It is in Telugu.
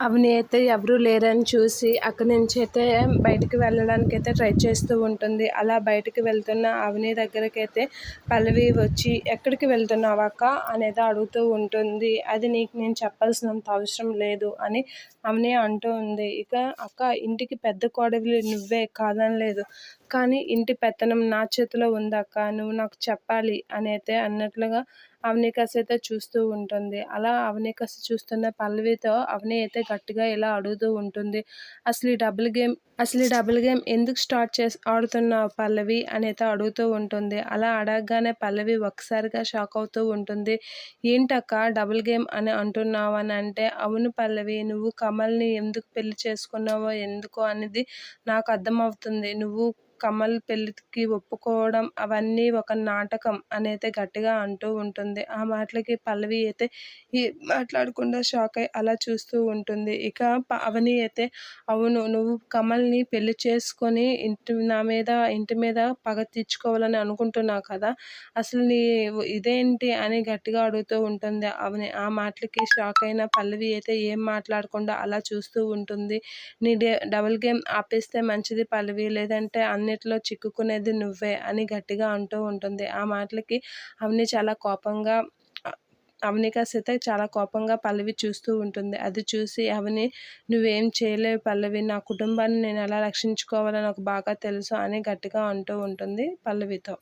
అవని అయితే ఎవరూ లేరని చూసి అక్కడి నుంచి అయితే బయటికి వెళ్ళడానికి అయితే ట్రై చేస్తూ ఉంటుంది. అలా బయటికి వెళ్తున్న అవని దగ్గరికి అయితే పల్లవి వచ్చి ఎక్కడికి వెళ్తున్నావు అక్క? అనేది అడుగుతూ ఉంటుంది. అది నీకు నేను చెప్పాల్సినంత అవసరం లేదు అని అవని అంటూ ఉంది. ఇక అక్క ఇంటికి పెద్ద కోడవి నువ్వే కాదని లేదు కానీ ఇంటి పెత్తనం నా చేతిలో ఉందక్క నువ్వు నాకు చెప్పాలి అని అయితే అన్నట్లుగా అవనీకస్ అయితే చూస్తూ ఉంటుంది. అలా అవనీకస్ చూస్తున్న పల్లవితో అవని అయితే గట్టిగా ఇలా అడుగుతూ ఉంటుంది. అసలు ఈ డబుల్ గేమ్ అసలు ఈ డబుల్ గేమ్ ఎందుకు స్టార్ట్ చేసి ఆడుతున్నావు పల్లవి అని అయితే అడుగుతూ ఉంటుంది. అలా అడగగానే పల్లవి ఒకసారిగా షాక్ అవుతూ ఉంటుంది. ఏంటక్క డబుల్ గేమ్ అని అంటున్నావు అని అంటే అవును పల్లవి నువ్వు కమల్ని ఎందుకు పెళ్ళి చేసుకున్నావో ఎందుకో అనేది నాకు అర్థమవుతుంది. నువ్వు కమల్ పెళ్ళికి ఒప్పుకోవడం అవన్నీ ఒక నాటకం అనేది గట్టిగా అంటూ ఉంటుంది. ఆ మాటలకి పల్లవి అయితే ఈ మాట్లాడకుండా షాక్ అయి అలా చూస్తూ ఉంటుంది. ఇక అవని అయితే అవును నువ్వు కమల్ని పెళ్ళి చేసుకొని ఇంటి నా మీద ఇంటి మీద పగ తీర్చుకోవాలని అనుకుంటున్నావు కదా? అసలు నీ ఇదేంటి? అని గట్టిగా అడుగుతూ ఉంటుంది. అవని ఆ మాటలకి షాక్ అయిన పల్లవి అయితే ఏం మాట్లాడకుండా అలా చూస్తూ ఉంటుంది. నీ డబుల్ గేమ్ ఆపేస్తే మంచిది పల్లవి లేదంటే అన్నిట్లో చిక్కుకునేది నువ్వే అని గట్టిగా అంటూ ఉంటుంది. ఆ మాటలకి అవని చాలా కోపంగా అవనిక సీత చాలా కోపంగా పల్లవి చూస్తూ ఉంటుంది. అది చూసి అవని నువ్వేం చేయలేవు పల్లవి నా కుటుంబాన్ని నేను ఎలా రక్షించుకోవాలో నాకు బాగా తెలుసు అని గట్టిగా అంటూ ఉంటుంది పల్లవితో.